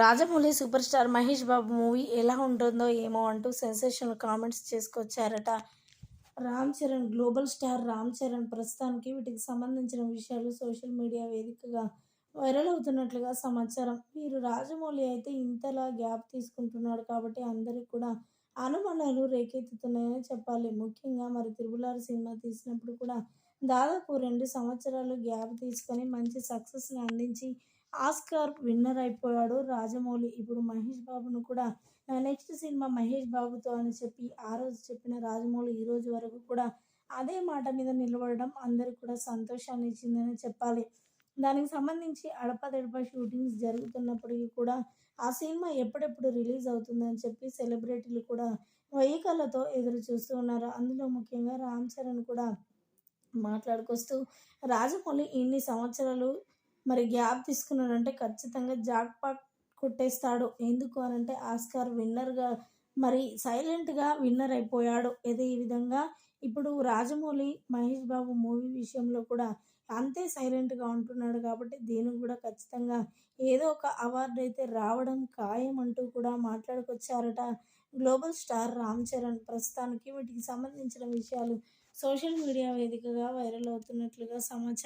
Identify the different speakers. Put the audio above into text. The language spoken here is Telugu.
Speaker 1: Rajamouli super star Mahesh Babu movie ఎలా ఉంటుందో ఏమో అంటూ సెన్సేషనల్ కామెంట్స్ చేసుకొచ్చారట. రామ్ చరణ్ గ్లోబల్ స్టార్ రామ్ చరణ్ ప్రస్తుతానికి వీటికి సంబంధించిన విషయాలు సోషల్ మీడియా వేదికగా వైరల్ అవుతున్నట్లుగా సమాచారం. వీరు రాజమౌళి అయితే ఇంతలా గ్యాప్ తీసుకుంటున్నాడు కాబట్టి అందరికి కూడా అనుమానాలు రేకెత్తుతున్నాయని చెప్పాలి. ముఖ్యంగా మరి తిరుమలారు సినిమా తీసినప్పుడు కూడా దాదాపు రెండు సంవత్సరాలు గ్యాప్ తీసుకొని మంచి సక్సెస్ని అందించి ఆస్కార్ విన్నర్ అయిపోయాడు. రాజమౌళి ఇప్పుడు మహేష్ బాబును కూడా నా నెక్స్ట్ సినిమా మహేష్ బాబుతో అని చెప్పి ఆ రోజు చెప్పిన రాజమౌళి ఈ రోజు వరకు కూడా అదే మాట మీద నిలబడడం అందరికి కూడా సంతోషాన్ని ఇచ్చిందని చెప్పాలి. దానికి సంబంధించి అడపదడప షూటింగ్స్ జరుగుతున్నప్పటికీ కూడా ఆ సినిమా ఎప్పుడెప్పుడు రిలీజ్ అవుతుందని చెప్పి సెలబ్రిటీలు కూడా వెయ్యి ఎదురు చూస్తూ ఉన్నారు. అందులో ముఖ్యంగా రామ్ చరణ్ కూడా మాట్లాడుకొస్తూ రాజమౌళి ఇన్ని సంవత్సరాలు మరి గ్యాప్ తీసుకున్నాడంటే ఖచ్చితంగా జాక్పాట్ కొట్టేస్తాడు. ఎందుకు అనంటే ఆస్కార్ విన్నర్గా మరి సైలెంట్గా విన్నర్ అయిపోయాడు. ఇదే ఈ విధంగా ఇప్పుడు రాజమౌళి మహేష్ బాబు మూవీ విషయంలో కూడా అంతే సైలెంట్గా ఉంటున్నాడు కాబట్టి దీనికి కూడా ఖచ్చితంగా ఏదో ఒక అవార్డు అయితే రావడం ఖాయం అంటూ కూడా మాట్లాడుకొచ్చారట గ్లోబల్ స్టార్ రామ్ చరణ్. ప్రస్తుతానికి వీటికి సంబంధించిన విషయాలు సోషల్ మీడియా వేదికగా వైరల్ అవుతున్నట్లుగా సమాచారం